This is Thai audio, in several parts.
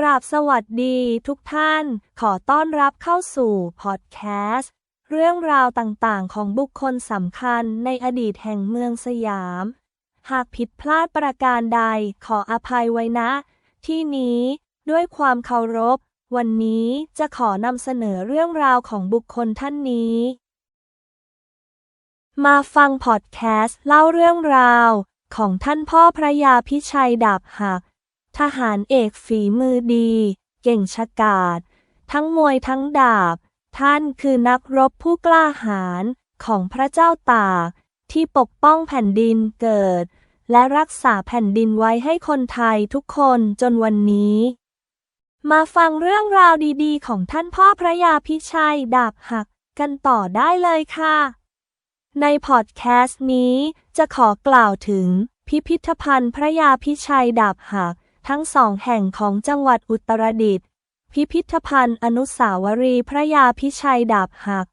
กราบสวัสดีทุกท่าน ขอต้อนรับเข้าสู่พอดแคสต์เรื่องราวต่างๆ ของบุคคลสำคัญในอดีตแห่งเมืองสยาม หากผิดพลาดประการใดขออภัยไว้นะ ที่นี้ด้วยความเคารพ วันนี้จะขอนำเสนอเรื่องราวของบุคคลท่านนี้ มาฟังพอดแคสต์เล่าเรื่องราว ของท่านพ่อพระยาพิชัยดาบหัก ทหารเอกฝีมือดี เก่งฉกาจทั้งมวยทั้งดาบ ท่านคือนักรบผู้กล้าหาญของพระเจ้าตาก ที่ปกป้องแผ่นดินเกิด และรักษาแผ่นดินไว้ให้คนไทยทุกคนจนวันนี้ มาฟังเรื่องราวดีๆ ของท่านพ่อพระยาพิชัยดาบหักกันต่อได้เลยค่ะ ในพอดแคสต์นี้จะขอกล่าวถึงพิพิธภัณฑ์พระยาพิชัยดาบหัก ทั้งสองแห่งของจังหวัดอุตรดิตถ์พิพิธภัณฑ์อนุสาวรีย์พระยาพิชัยดาบหัก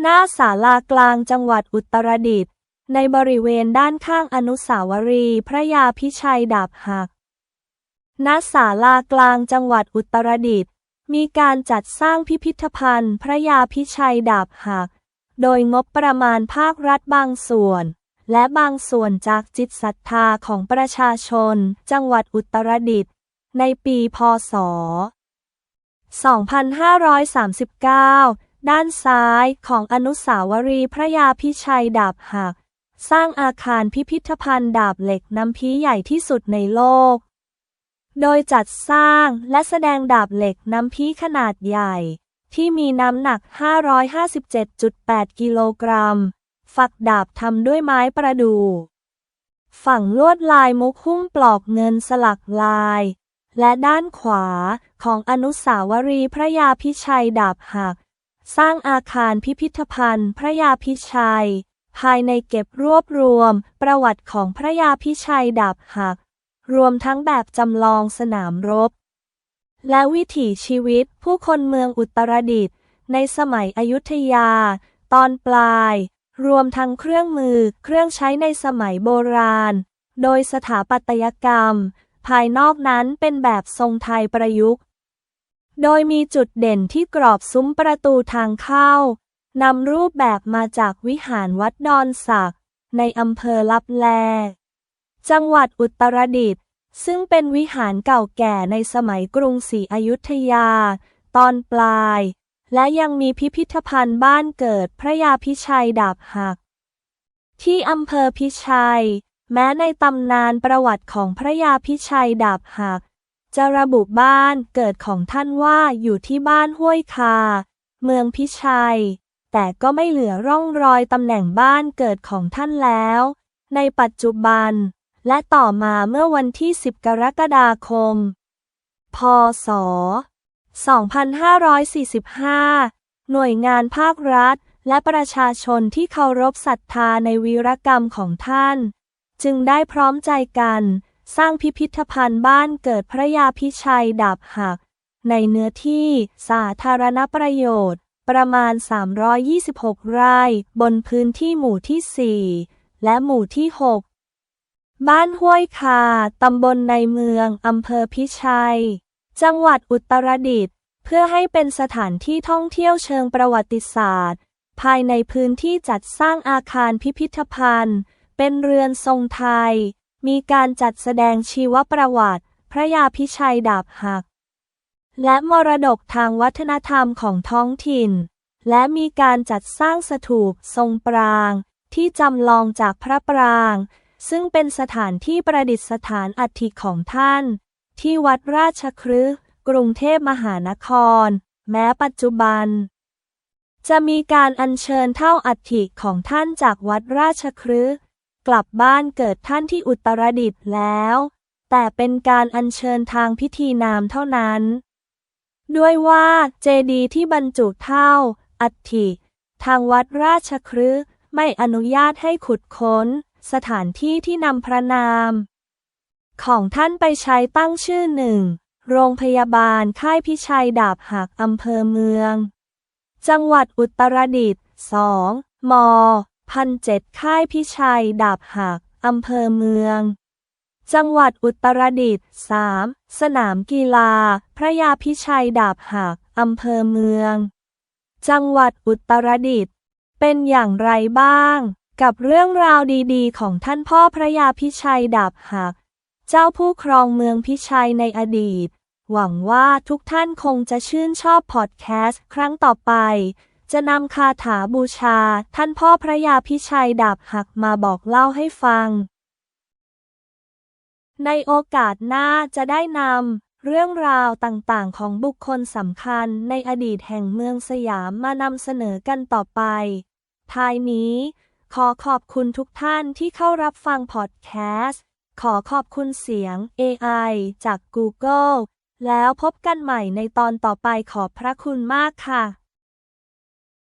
หน้าศาลากลางจังหวัดอุตรดิตถ์ในบริเวณด้านข้างอนุสาวรีย์พระยาพิชัยดาบหัก ณ ศาลากลางจังหวัดอุตรดิตถ์มีการจัดสร้างพิพิธภัณฑ์พระยาพิชัยดาบหัก โดยงบประมาณภาครัฐบางส่วน และบางส่วนจากจิตศรัทธาของประชาชน จังหวัดอุตรดิตถ์ในปีพศ 2539 ด้านซ้ายของอนุสาวรีย์พระยาพิชัยดาบหัก สร้างอาคารพิพิธภัณฑ์ดาบเหล็กน้ำพีใหญ่ที่สุดในโลก โดยจัดสร้างและแสดงดาบเหล็กน้ำพีขนาดใหญ่ ที่มีน้ำหนัก 557.8 กิโลกรัม ฝักดาบทำด้วยไม้ประดู่ฝั่งลวดลายมุกหุ้มปลอกเงินสลักลาย และด้านขวาของอนุสาวรีย์พระยาพิชัยดาบหัก สร้างอาคารพิพิธภัณฑ์พระยาพิชัย ภายในเก็บรวบรวม ประวัติของพระยาพิชัยดาบหัก รวมทั้งแบบจำลองสนามรบ และวิถีชีวิตผู้คนเมืองอุตรดิตถ์ในสมัยอยุธยา ตอนปลาย รวมทั้งเครื่องมือเครื่องใช้ในสมัยโบราณ โดยสถาปัตยกรรม ภายนอกนั้นเป็นแบบทรงไทยประยุกต์ โดยมีจุดเด่นที่กรอบซุ้มประตูทางเข้านำรูปแบบมาจากวิหารวัดดอนสักในอำเภอลับแล จังหวัดอุตรดิตถ์ซึ่งเป็นวิหารเก่าแก่ในสมัยกรุงศรีอยุธยา ตอนปลาย และยังมีพิพิธภัณฑ์บ้านเกิดพระยาพิชัยดาบหัก ที่อำเภอพิชัย แม้ในตำนานประวัติของพระยาพิชัยดาบหัก จะระบุบ้านเกิดของท่านว่าอยู่ที่บ้านห้วยคา เมืองพิชัย แต่ก็ไม่เหลือร่องรอยตำแหน่งบ้านเกิดของท่านแล้ว ในปัจจุบัน และต่อมาเมื่อวันที่ 10 กรกฎาคม พศ 2545 หน่วยงานภาครัฐ และประชาชนที่เคารพศรัทธาในวีรกรรมของท่าน จึงได้พร้อมใจกัน สร้างพิพิธภัณฑ์บ้านเกิดพระยาพิชัยดาบหัก ในเนื้อที่สาธารณประโยชน์ ประมาณ 326 ไร่บนพื้นที่หมู่ที่ 4 และหมู่ที่ 6 บ้านห้วยคา ตำบลในเมือง อำเภอพิชัย จังหวัดอุตรดิตถ์เพื่อให้เป็นสถานที่ท่องเที่ยวเชิงประวัติศาสตร์ ภายในพื้นที่จัดสร้างอาคารพิพิธภัณฑ์ เป็นเรือนทรงไทย มีการจัดแสดงชีวประวัติ พระยาพิชัยดาบหัก และมรดกทางวัฒนธรรมของท้องถิ่น และมีการจัดสร้างสถูปทรงปราง ที่จำลองจากพระปราง ซึ่งเป็นสถานที่ประดิษฐานอัฐิของท่าน ที่วัดราชคฤห์กรุงเทพมหานคร แม้ปัจจุบัน จะมีการอัญเชิญเท่าอัฐิของท่านจากวัดราชคฤห์กลับบ้านเกิดท่านที่อุตรดิตถ์แล้ว แต่เป็นการอัญเชิญทางพิธีนามเท่านั้น ด้วยว่าเจดีย์ที่บรรจุเท่าอัฐิทางวัดราชคฤห์ไม่อนุญาตให้ขุดค้น สถานที่ที่นำพระนาม ของท่านไปใช้ตั้งชื่อหนึ่ง โรงพยาบาลค่ายพิชัยดาบหักอำเภอเมือง จังหวัดอุตรดิตถ์2มพันเจ็ดค่ายพิชัยดาบหักอำเภอเมือง จังหวัดอุตรดิตถ์ 3. สนามกีฬา พระยาพิชัยดาบหักอำเภอเมือง จังหวัดอุตรดิตถ์เป็นอย่างไรบ้าง กับเรื่องราวดีๆ ของท่านพ่อพระยาพิชัยดาบหัก เจ้าผู้ครองเมืองพิชัยในอดีต หวังว่าทุกท่านคงจะชื่นชอบพอดแคสต์ครั้งต่อไป จะนำคาถาบูชาท่านพ่อพระยาพิชัยดาบหักมาบอกเล่าให้ฟัง ในโอกาสหน้าจะได้นำเรื่องราวต่างๆ ของบุคคลสำคัญในอดีตแห่งเมืองสยามมานำเสนอกันต่อไป ท้ายนี้ ขอขอบคุณทุกท่านที่เข้ารับฟังพอดแคสต์ ขอขอบคุณเสียง AI จาก Google แล้วพบกันใหม่ในตอนต่อไปขอบพระคุณมากค่ะ